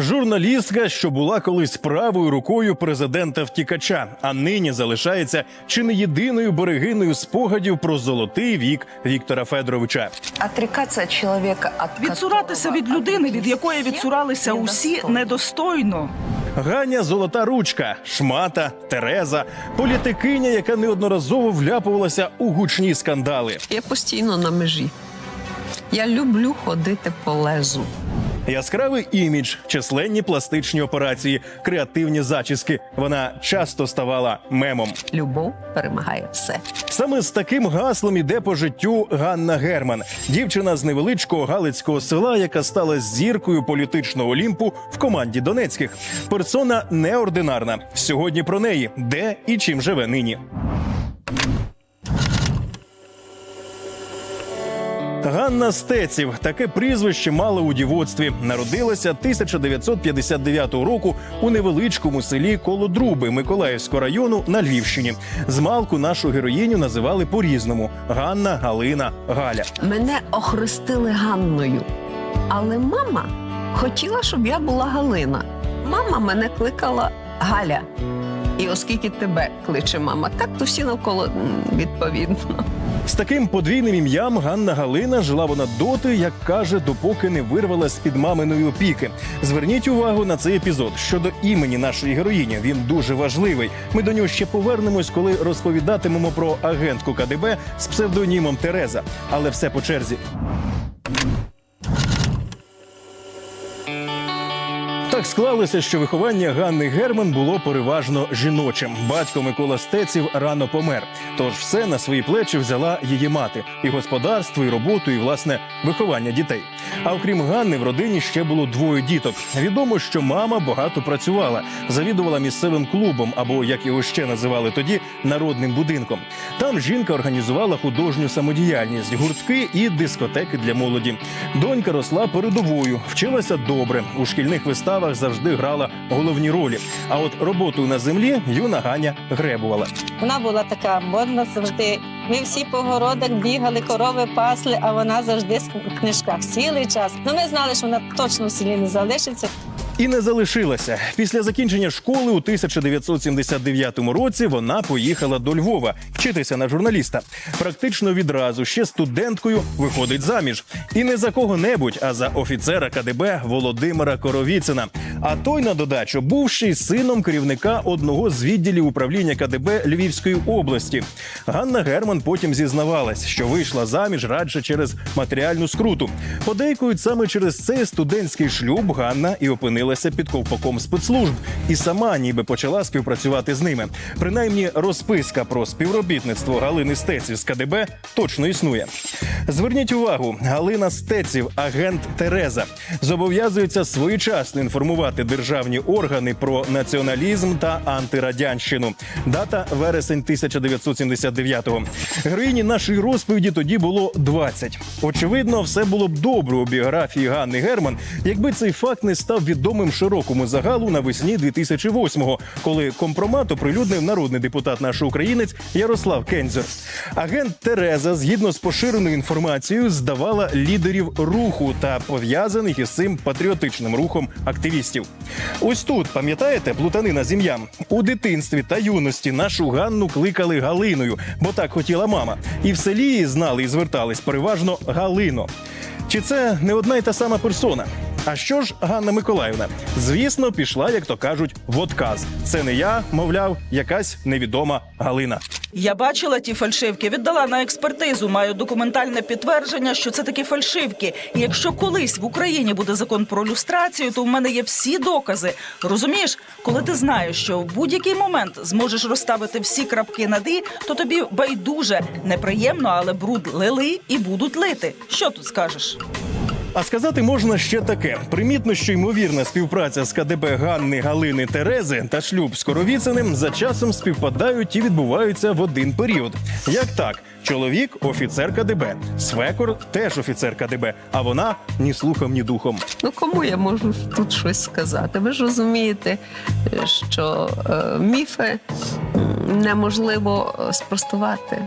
Журналістка, що була колись правою рукою президента втікача, а нині залишається чи не єдиною берегиною спогадів про золотий вік Віктора Федоровича. Человека, от Відсуратися від людини, від якої відсуралися усі, недостойно. Ганя Золота ручка, Шмата, Тереза, політикиня, яка неодноразово вляпувалася у гучні скандали. Я постійно на межі. Я люблю ходити по лезу. Яскравий імідж, численні пластичні операції, креативні зачіски. Вона часто ставала мемом. Любов перемагає все. Саме з таким гаслом іде по життю Ганна Герман, дівчина з невеличкого галицького села, яка стала зіркою політичного олімпу в команді Донецьких. Персона неординарна. Сьогодні про неї, де і чим живе нині. Ганна Стеців таке прізвище мала у дівоцтві. Народилася 1959 року у невеличкому селі Колодруби Миколаївського району на Львівщині. Змалку нашу героїню називали по-різному: Ганна, Галина, Галя. Мене охрестили Ганною, але мама хотіла, щоб я була Галина. Мама мене кликала Галя. І оскільки тебе кличе мама, так то всі навколо відповідно. З таким подвійним ім'ям Ганна Галина жила вона доти, як каже, допоки не вирвалась з під маминої опіки. Зверніть увагу на цей епізод щодо імені нашої героїні. Він дуже важливий. Ми до нього ще повернемось, коли розповідатимемо про агентку КДБ з псевдонімом Тереза. Але все по черзі. Так склалося, що виховання Ганни Герман було переважно жіночим. Батько Микола Стеців рано помер. Тож все на свої плечі взяла її мати і господарство, і роботу, і власне виховання дітей. А окрім Ганни, в родині ще було двоє діток. Відомо, що мама багато працювала, завідувала місцевим клубом, або як його ще називали тоді, народним будинком. Там жінка організувала художню самодіяльність, гуртки і дискотеки для молоді. Донька росла передовою, вчилася добре. У шкільних виставах завжди грала головні ролі. А от роботу на землі юна Ганя гребувала. Вона була така модна завжди. Ми всі по городах бігали, корови пасли, а вона завжди в книжках цілий час. Ну ми знали, що вона точно в селі не залишиться. І не залишилася. Після закінчення школи у 1979 році вона поїхала до Львова вчитися на журналіста. Практично відразу ще студенткою виходить заміж. І не за кого-небудь, а за офіцера КДБ Володимира Коровіцина. А той на додачу був ще й сином керівника одного з відділів управління КДБ Львівської області. Ганна Герман потім зізнавалась, що вийшла заміж радше через матеріальну скруту. Подейкують саме через цей студентський шлюб Ганна і опинилася під ковпаком спецслужб, і сама ніби почала співпрацювати з ними. Принаймні, розписка про співробітництво Галини Стеців з КДБ точно існує. Зверніть увагу, Галина Стеців, агент Тереза, зобов'язується своєчасно інформувати державні органи про націоналізм та антирадянщину. Дата вересень 1979-го. Героїні нашої розповіді тоді було 20. Очевидно, все було б добре у біографії Ганни Герман, якби цей факт не став відомим широкому загалу навесні 2008-го, коли компромат оприлюднив народний депутат наш українець Ярослав Кензер. Агент Тереза, згідно з поширеною інформацією, здавала лідерів руху та пов'язаних із цим патріотичним рухом активістів. Ось тут пам'ятаєте плутанина з у дитинстві та юності нашу Ганну кликали Галиною, бо так хотіла мама. І в селі її знали і звертались переважно Галино. Чи це не одна й та сама персона? А що ж Ганна Миколаївна? Звісно, пішла, як то кажуть, в отказ. Це не я, мовляв, якась невідома Галина. Я бачила ті фальшивки, віддала на експертизу. Маю документальне підтвердження, що це такі фальшивки. І якщо колись в Україні буде закон про люстрацію, то в мене є всі докази. Розумієш, коли ти знаєш, що в будь-який момент зможеш розставити всі крапки над «і», то тобі байдуже неприємно, але бруд лили і будуть лити. Що тут скажеш? А сказати можна ще таке: примітно, що ймовірна співпраця з КДБ Ганни Галини Терези та шлюб з Коровіциним за часом співпадають і відбуваються в один період. Як так? Чоловік офіцер КДБ, свекор теж офіцер КДБ, а вона ні слухом, ні духом. Ну кому я можу тут щось сказати? Ви ж розумієте, що е, міфи неможливо е, спростувати.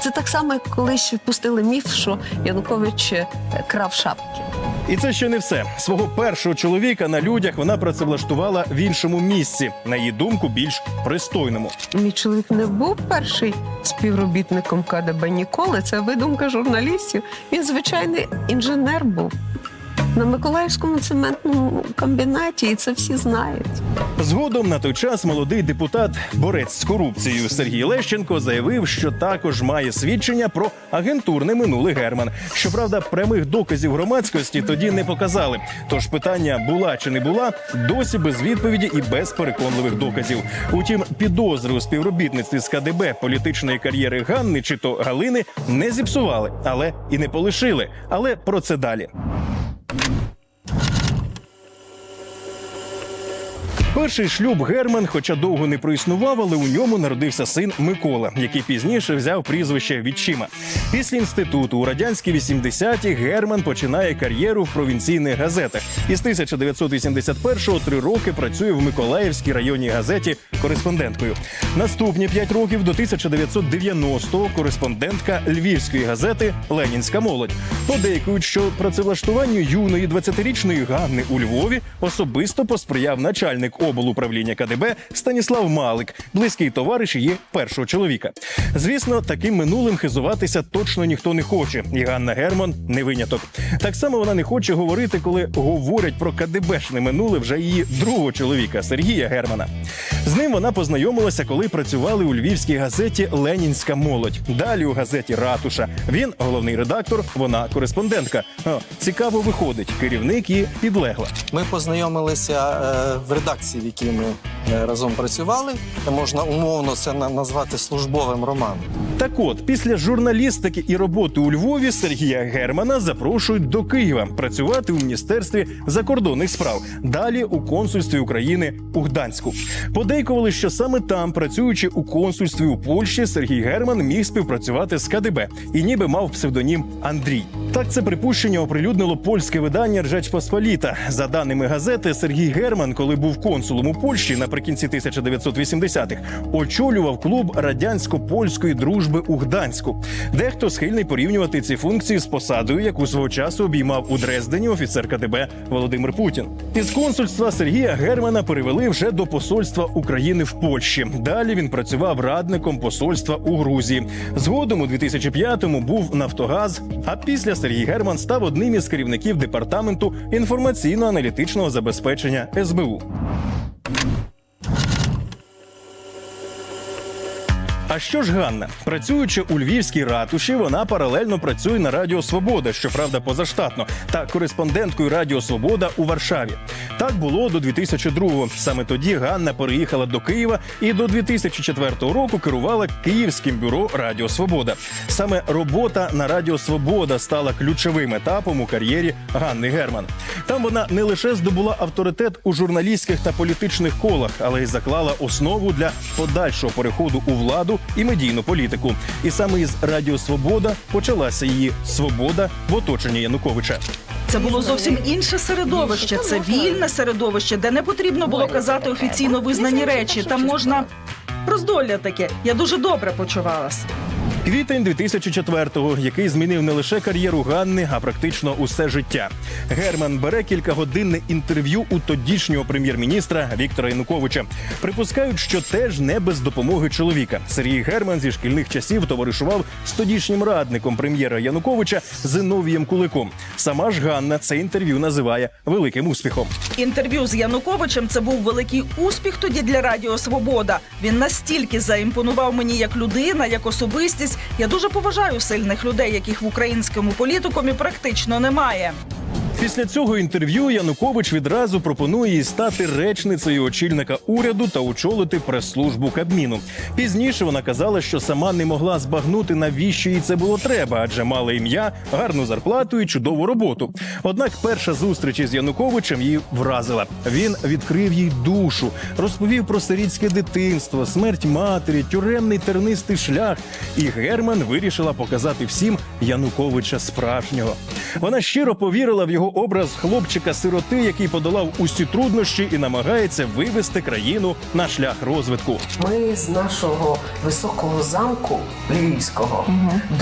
Це так само, як колись пустили міф, що Янукович е, крав шапки. І це ще не все. Свого першого чоловіка на людях вона працевлаштувала в іншому місці, на її думку, більш пристойному. Мій чоловік не був перший співробітником КДБ ніколи. Це видумка журналістів. Він звичайний інженер був на Миколаївському цементному комбінаті, і це всі знають. Згодом на той час молодий депутат, борець з корупцією Сергій Лещенко заявив, що також має свідчення про агентурне минуле Герман. Щоправда, прямих доказів громадськості тоді не показали. Тож питання була чи не була досі без відповіді і без переконливих доказів. Утім, підозри у співробітництві з КДБ політичної кар'єри Ганни чи то Галини не зіпсували, але і не полишили. Але про це далі. Перший шлюб Герман, хоча довго не проіснував, але у ньому народився син Микола, який пізніше взяв прізвище Відчима. Після інституту у радянські 80-ті Герман починає кар'єру в провінційних газетах. Із 1981-го три роки працює в Миколаївській районній газеті кореспонденткою. Наступні п'ять років до 1990-го кореспондентка Львівської газети Ленінська молодь. Подейкують, що працевлаштуванню юної 20-річної Ганни у Львові особисто посприяв начальник облуправління КДБ Станіслав Малик, близький товариш її першого чоловіка. Звісно, таким минулим хизуватися точно ніхто не хоче, і Ганна Герман не виняток. Так само вона не хоче говорити, коли говорять про КДБшне минуле вже її другого чоловіка Сергія Германа. З ним вона познайомилася, коли працювали у львівській газеті Ленінська молодь. Далі у газеті Ратуша. Він головний редактор, вона кореспондентка. О, цікаво виходить, керівник і підлегла. Ми познайомилися е, в редакції, в якій ми е, разом працювали. Можна умовно це назвати службовим романом. Так от, після журналістики і роботи у Львові Сергія Германа запрошують до Києва працювати у міністерстві закордонних справ. Далі у консульстві України у Гданську. Подейкували, що саме там, працюючи у консульстві у Польщі, Сергій Герман міг співпрацювати з КДБ і ніби мав псевдонім Андрій. Так це припущення оприлюднило польське видання Ржеч Посполіта. За даними газети, Сергій Герман, коли був консулом у Польщі наприкінці 1980-х, очолював клуб радянсько-польської дружби у Гданську. Дехто схильний порівнювати ці функції з посадою, яку свого часу обіймав у Дрездені офіцер КДБ Володимир Путін. Із консульства Сергія Германа перевели вже до посольства України в Польщі. Далі він працював радником посольства у Грузії. Згодом у 2005-му був Нафтогаз. А після Сергій Герман став одним із керівників департаменту інформаційно-аналітичного забезпечення СБУ. А що ж Ганна? Працюючи у львівській ратуші, вона паралельно працює на Радіо Свобода, щоправда, позаштатно, та кореспонденткою Радіо Свобода у Варшаві. Так було до 2002-го. Саме тоді Ганна переїхала до Києва і до 2004 року керувала Київським бюро Радіо Свобода. Саме робота на Радіо Свобода стала ключовим етапом у кар'єрі Ганни Герман. Там вона не лише здобула авторитет у журналістських та політичних колах, але й заклала основу для подальшого переходу у владу і медійну політику. І саме із Радіо Свобода почалася її свобода в оточенні Януковича. Це було зовсім інше середовище. Це вільне середовище, де не потрібно було казати офіційно визнані речі. Там можна роздолля таке. Я дуже добре почувалася. Квітень 2004-го, який змінив не лише кар'єру Ганни, а практично усе життя. Герман бере кількагодинне інтерв'ю у тодішнього прем'єр-міністра Віктора Януковича. Припускають, що теж не без допомоги чоловіка. Сергій Герман зі шкільних часів товаришував з тодішнім радником прем'єра Януковича Зиновієм Куликом. Сама ж Ганна це інтерв'ю називає великим успіхом. Інтерв'ю з Януковичем це був великий успіх тоді для Радіо Свобода. Він настільки заімпонував мені як людина, як особистість. Я дуже поважаю сильних людей, яких в українському політикумі практично немає. Після цього інтерв'ю Янукович відразу пропонує їй стати речницею очільника уряду та очолити прес-службу Кабміну. Пізніше вона казала, що сама не могла збагнути, навіщо їй це було треба, адже мала ім'я, гарну зарплату і чудову роботу. Однак перша зустріч із Януковичем її вразила. Він відкрив їй душу, розповів про сирітське дитинство, смерть матері, тюремний тернистий шлях. І Герман вирішила показати всім Януковича справжнього. Вона щиро повірила в його образ хлопчика-сироти, який подолав усі труднощі і намагається вивести країну на шлях розвитку. Ми з нашого високого замку львівського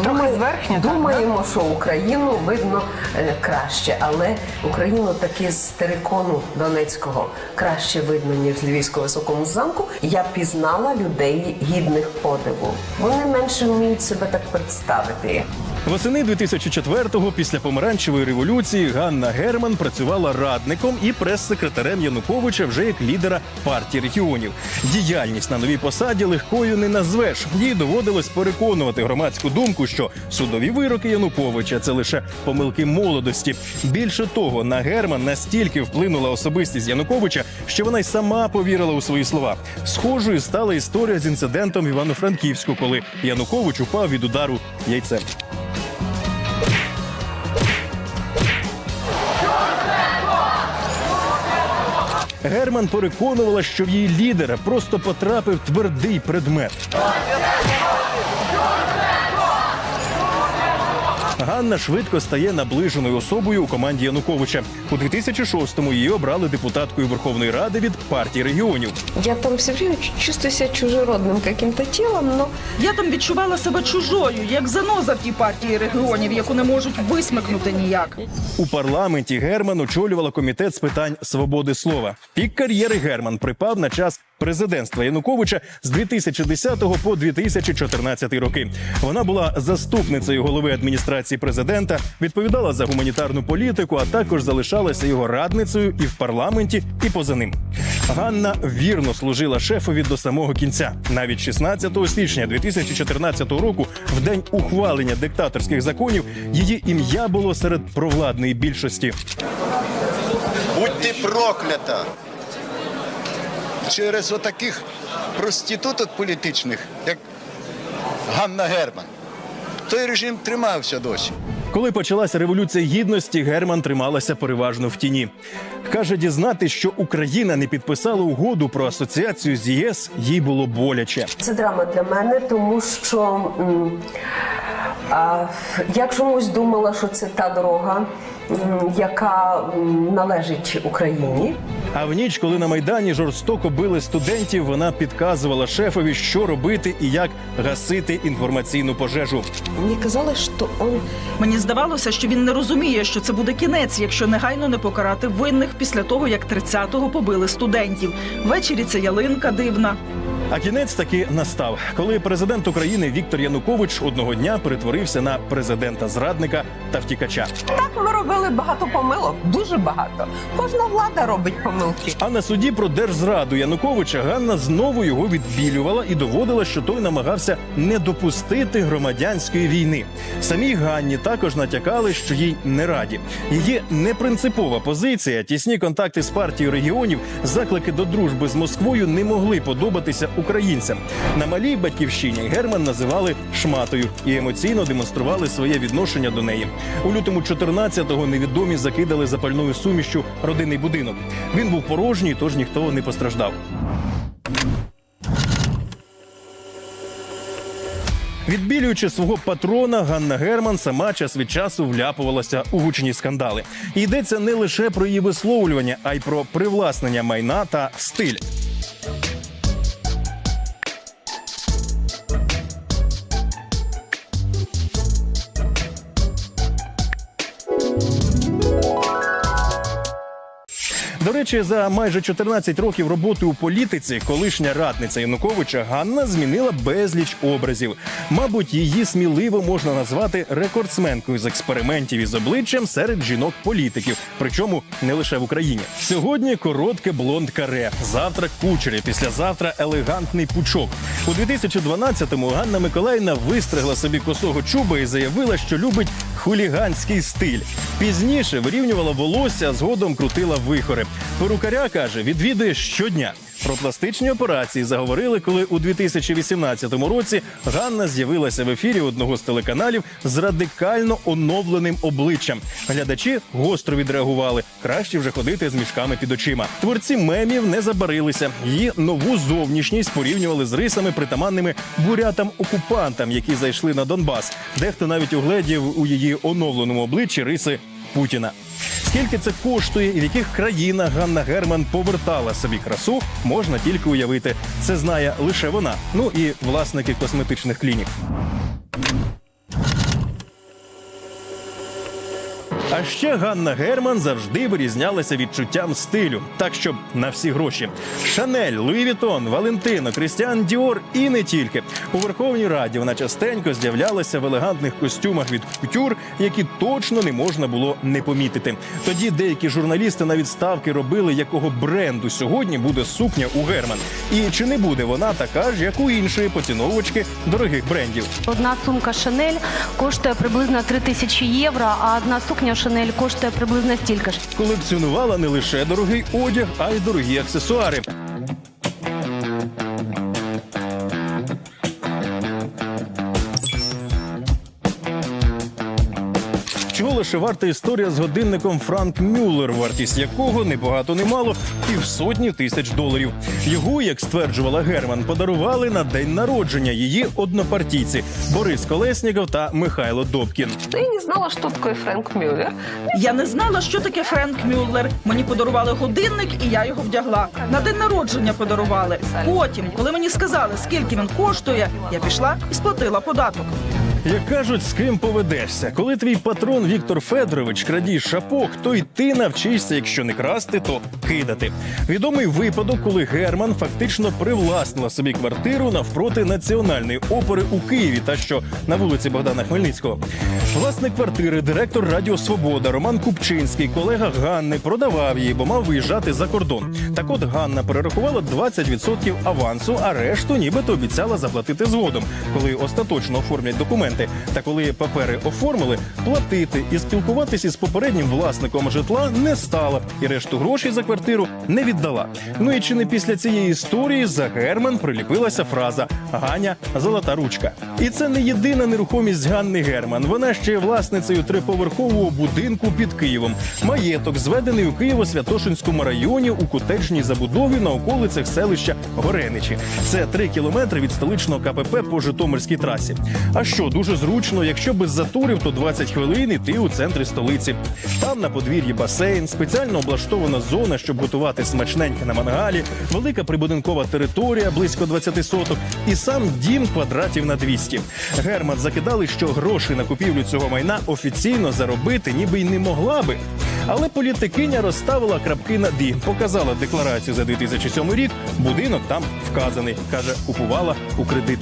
Трохи зверхня, так, думаємо, що Україну видно е, краще, але Україну таки з терикону Донецького краще видно ніж з львівського високому замку. Я пізнала людей гідних подиву. Вони менше вміють себе так представити. Восени 2004-го, після помаранчевої революції, Ганна Герман працювала радником і прес-секретарем Януковича вже як лідера партії регіонів. Діяльність на новій посаді легкою не назвеш. Їй доводилось переконувати громадську думку, що судові вироки Януковича це лише помилки молодості. Більше того, на Герман настільки вплинула особистість Януковича, що вона й сама повірила у свої слова. Схожою стала історія з інцидентом в Івано-Франківську, коли Янукович упав від удару яйцем. Герман переконувала, що в її лідера просто потрапив твердий предмет. Ганна швидко стає наближеною особою у команді Януковича. У 2006-му її обрали депутаткою Верховної Ради від партії регіонів. Я там все время чувствую себя чужеродным каким-то телом, но Я там відчувала себе чужою, як заноза в тій партії регіонів, яку не можуть висмикнути ніяк. У парламенті Герман очолювала комітет з питань свободи слова. Пік кар'єри Герман припав на час президентства Януковича з 2010 по 2014 роки. Вона була заступницею голови адміністрації президента, відповідала за гуманітарну політику, а також залишалася його радницею і в парламенті, і поза ним. Ганна вірно служила шефові до самого кінця. Навіть 16 січня 2014 року, в день ухвалення диктаторських законів, її ім'я було серед провладної більшості. Будь ти проклята. Через отаких проституток політичних, як Ганна Герман. Той режим тримався досі. Коли почалася революція гідності, Герман трималася переважно в тіні. Каже, дізнати, що Україна не підписала угоду про асоціацію з ЄС, їй було боляче. Це драма для мене, тому що м, а, я чомусь думала, що це та дорога, м, яка м, належить Україні. А в ніч, коли на майдані жорстоко били студентів, вона підказувала шефові, що робити і як гасити інформаційну пожежу. Мені казали, що он Мені здавалося, що він не розуміє, що це буде кінець, якщо негайно не покарати винних після того, як 30-го побили студентів. Ввечері це ялинка дивна. А кінець таки настав, коли президент України Віктор Янукович одного дня перетворився на президента зрадника та втікача. Так ми робили багато помилок, дуже багато. Кожна влада робить помилки. А на суді про держзраду Януковича Ганна знову його відбілювала і доводила, що той намагався не допустити громадянської війни. Самій Ганні також натякали, що їй не раді. Її непринципова позиція, тісні контакти з партією регіонів, заклики до дружби з Москвою не могли подобатися українцям. На малій батьківщині Герман називали шматою і емоційно демонстрували своє відношення до неї. У лютому 14-го невідомі закидали запальною сумішчю родинний будинок. Він був порожній, тож ніхто не постраждав. Відбілюючи свого патрона, Ганна Герман сама час від часу вляпувалася у гучні скандали. Йдеться не лише про її висловлювання, а й про привласнення майна та стиль. Речі, за майже 14 років роботи у політиці колишня радниця Януковича Ганна змінила безліч образів. Мабуть, її сміливо можна назвати рекордсменкою з експериментів із обличчям серед жінок-політиків, причому не лише в Україні. Сьогодні коротке блонд каре, завтра кучері, післязавтра елегантний пучок. У 2012-му Ганна Миколаївна вистригла собі косого чуба і заявила, що любить хуліганський стиль. Пізніше вирівнювала волосся, згодом крутила вихори. Перукаря каже, відвідує щодня. Про пластичні операції заговорили, коли у 2018 році Ганна з'явилася в ефірі одного з телеканалів з радикально оновленим обличчям. Глядачі гостро відреагували. Краще вже ходити з мішками під очима. Творці мемів не забарилися. Її нову зовнішність порівнювали з рисами, притаманними бурятам-окупантам, які зайшли на Донбас. Дехто навіть угледів у її оновленому обличчі риси Путіна. Скільки це коштує і в яких країнах Ганна Герман повертала собі красу, можна тільки уявити. Це знає лише вона. Ну і власники косметичних клінік. Ще Ганна Герман завжди вирізнялася відчуттям стилю, так щоб на всі гроші. Шанель, Луї Вітон, Валентино, Крістіан Діор і не тільки у Верховній Раді вона частенько з'являлася в елегантних костюмах від кутюр, які точно не можна було не помітити. Тоді деякі журналісти навіть ставки робили, якого бренду сьогодні буде сукня у Герман. І чи не буде вона така ж, як у іншої поціновувачки дорогих брендів? Одна сумка Шанель коштує приблизно 3 тисячі євро, а одна сукня Шанель коштує приблизно стільки ж. колекціонувала не лише дорогий одяг, а й дорогі аксесуари. Чого варта історія з годинником Франк Мюллер, вартість якого не багато не мало півсотні тисяч доларів. Його, як стверджувала Герман, подарували на день народження її однопартійці Борис Колесніков та Михайло Добкін. Я не знала, что такое Фрэнк Мюллер. Я не знала, що таке Френк Мюллер. Мені подарували годинник, і я його вдягла. На день народження подарували. Потім, коли мені сказали, скільки він коштує, я пішла і сплатила податок. Як кажуть, з ким поведешся. Коли твій патрон Віктор Федорович крадій шапок, то й ти навчишся, якщо не красти, то кидати. Відомий випадок, коли Герман фактично привласнила собі квартиру навпроти національної опери у Києві, та що на вулиці Богдана Хмельницького. Власник квартири, директор Радіо Свобода Роман Купчинський, колега Ганни, продавав її, бо мав виїжджати за кордон. Так от Ганна перерахувала 20% авансу, а решту нібито обіцяла заплатити згодом, коли остаточно оформлять документи. Та коли папери оформили, платити і спілкуватися із попереднім власником житла не стала, і решту грошей за квартиру не віддала. Ну і чи не після цієї історії за Герман приліпилася фраза Ганя золота ручка. І це не єдина нерухомість Ганни Герман. Вона ще є власницею триповерхового будинку під Києвом. Маєток зведений у Києво-Святошинському районі у котеджній забудові на околицях селища Гореничі. Це три кілометри від столичного КПП по Житомирській трасі. А що дуже зручно, якщо без заторів, то 20 хвилин іти у центрі столиці. Там на подвір'ї басейн, спеціально облаштована зона, щоб готувати смачненьке на мангалі, велика прибудинкова територія близько 20 соток, і сам дім квадратів на 200. Герман закидали, що гроші на купівлю цього майна офіційно заробити ніби й не могла би. Але політикиня розставила крапки над «і», показала декларацію за 2007 рік. Будинок там вказаний. каже, купувала у кредит.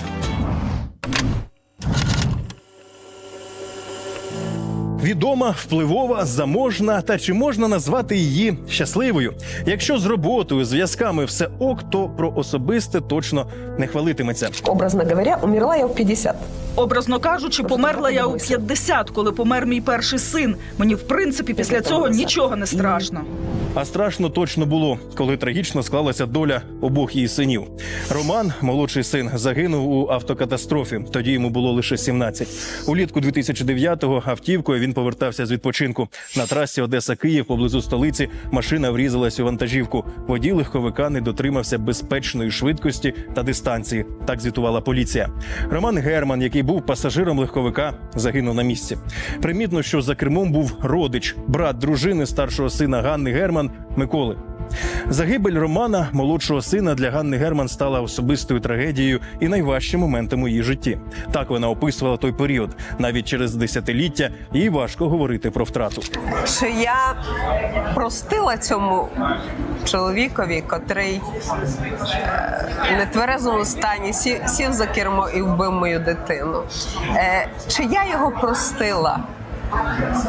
Відома, впливова, заможна, та чи можна назвати її щасливою? Якщо з роботою, зв'язками все ок, то про особисте точно не хвалитиметься. Образно говоря, умерла я в 50. Образно кажучи, померла я у 50, коли помер мій перший син. Мені в принципі після цього нічого не страшно. А страшно точно було, коли трагічно склалася доля обох її синів. Роман, молодший син, загинув у автокатастрофі. Тоді йому було лише 17. Улітку 2009-го автівкою він повертався з відпочинку. На трасі Одеса-Київ поблизу столиці машина врізалась у вантажівку. Водій легковика не дотримався безпечної швидкості та дистанції. Так звітувала поліція. Роман Герман, який був пасажиром легковика, загинув на місці. Примітно, що за кермом був родич, брат дружини старшого сина Ганни Герман Миколи. Загибель Романа, молодшого сина, для Ганни Герман стала особистою трагедією і найважчим моментом у її житті. Так вона описувала той період. Навіть через десятиліття їй важко говорити про втрату. Що я простила цьому чоловікові, котрий е, в нетверезому стані сів, сів за кермо і вбив мою дитину. Е, чи я його простила?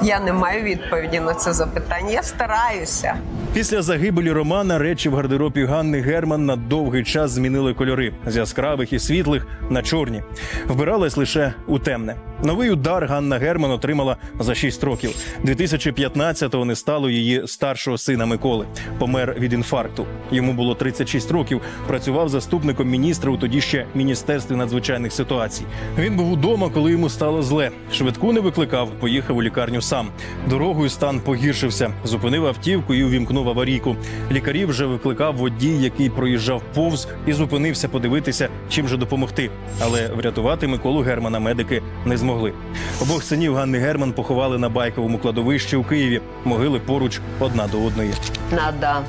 Я не маю відповіді на це запитання. Я стараюся. Після загибелі Романа речі в гардеробі Ганни Герман на довгий час змінили кольори з яскравих і світлих на чорні. Вбиралась лише у темне. Новий удар Ганна Герман отримала за 6 років. 2015-го не стало її старшого сина Миколи. Помер від інфаркту. Йому було 36 років. Працював заступником міністра у тоді ще міністерстві надзвичайних ситуацій. Він був удома, коли йому стало зле. Швидку не викликав, поїхав у лікарню сам. Дорогою стан погіршився. Зупинив автівку і увімкнув аварійку. Лікарів вже викликав водій, який проїжджав повз і зупинився подивитися, чим же допомогти. Але врятувати Миколу Германа медики не змогли. Обох синів Ганни Герман поховали на байковому кладовищі у Києві. Могили поруч одна до одної. Надо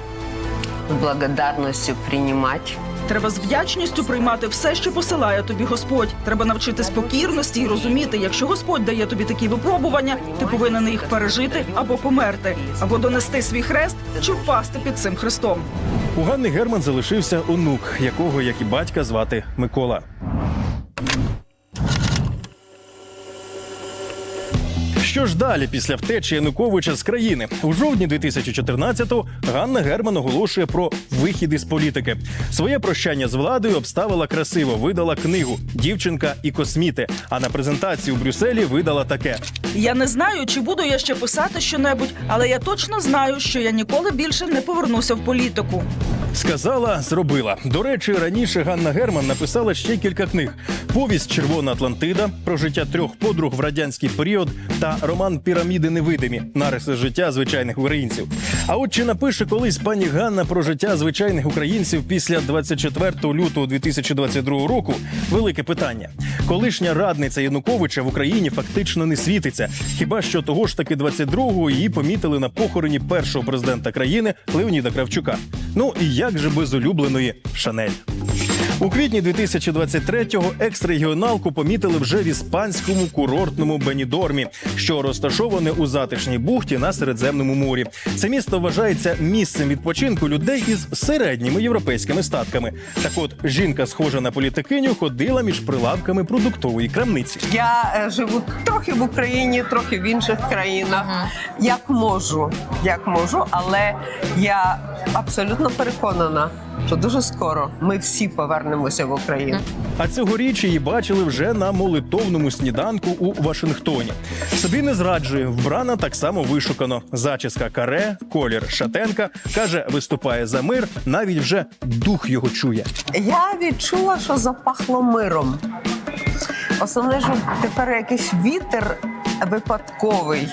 з благодарністю приймати. Треба з вдячністю приймати все, що посилає тобі Господь. Треба навчитись покірності і розуміти, якщо Господь дає тобі такі випробування, ти повинен їх пережити або померти, або донести свій хрест чи впасти під цим хрестом. У Ганни Герман залишився онук, якого, як і батька, звати Микола. Що ж далі після втечі Януковича з країни у жовтні 2014-го Ганна Герман оголошує про вихід із політики. Своє прощання з владою обставила красиво. Видала книгу Дівчинка і косміти. А на презентації у Брюсселі видала таке: Я не знаю, чи буду я ще писати щонебудь, але я точно знаю, що я ніколи більше не повернуся в політику. Сказала, зробила. До речі, раніше Ганна Герман написала ще кілька книг: повість Червона Атлантида про життя трьох подруг в радянський період та роман Піраміди невидимі нариси життя звичайних українців. А от чи напише колись пані Ганна про життя звичайних українців після 24 лютого 2022 року? Велике питання. Колишня радниця Януковича в Україні фактично не світиться. Хіба що того ж таки 22-го її помітили на похороні першого президента країни Леоніда Кравчука. Ну і як же без улюбленої Шанель. У квітні 2023-го екс-регіоналку помітили вже в іспанському курортному Бенідормі, що розташоване у затишній бухті на Середземному морі. Це місто вважається місцем відпочинку людей із середніми європейськими статками. Так от жінка, схожа на політикиню, ходила між прилавками продуктової крамниці. Я е, живу трохи в Україні, трохи в інших країнах. Як можу, як можу, але я абсолютно переконана, що дуже скоро ми всі повернемося в Україну. А цьогоріч її бачили вже на молитовному сніданку у Вашингтоні. Собі не зраджує, вбрана так само вишукано. Зачіска каре, колір шатенка каже, виступає за мир. Навіть вже дух його чує. Я відчула, що запахло миром. Основне, що тепер якийсь вітер випадковий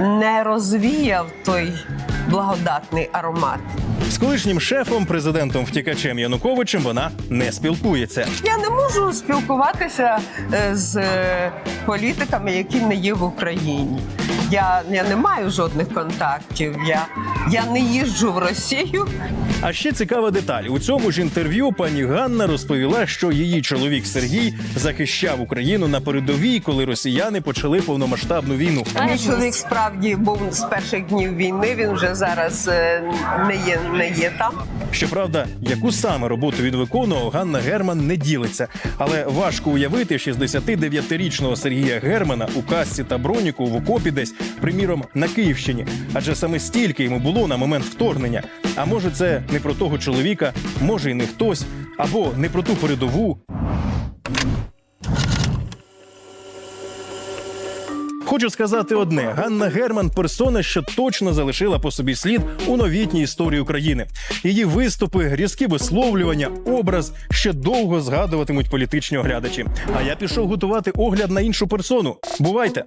не розвіяв той благодатний аромат. З колишнім шефом, президентом втікачем Януковичем вона не спілкується. Я не можу спілкуватися е, з е, політиками, які не є в Україні. Я, я не маю жодних контактів. Я, я не їжджу в Росію. А ще цікава деталь. У цьому ж інтерв'ю пані Ганна розповіла, що її чоловік Сергій захищав Україну на передовій, коли росіяни почали повномасштабну війну. Мій чоловік справді був з перших днів війни. Він вже зараз е, не є, не є там. Щоправда, яку саме роботу він виконував, Ганна Герман не ділиться. Але важко уявити 69-річного Сергія Германа у касці та броніку в окопі десь, приміром, на Київщині. Адже саме стільки йому було на момент вторгнення. А може, це не про того чоловіка, може, й не хтось, або не про ту передову. Хочу сказати одне: Ганна Герман персона, що точно залишила по собі слід у новітній історії України. Її виступи, різкі висловлювання, образ ще довго згадуватимуть політичні оглядачі. А я пішов готувати огляд на іншу персону. Бувайте!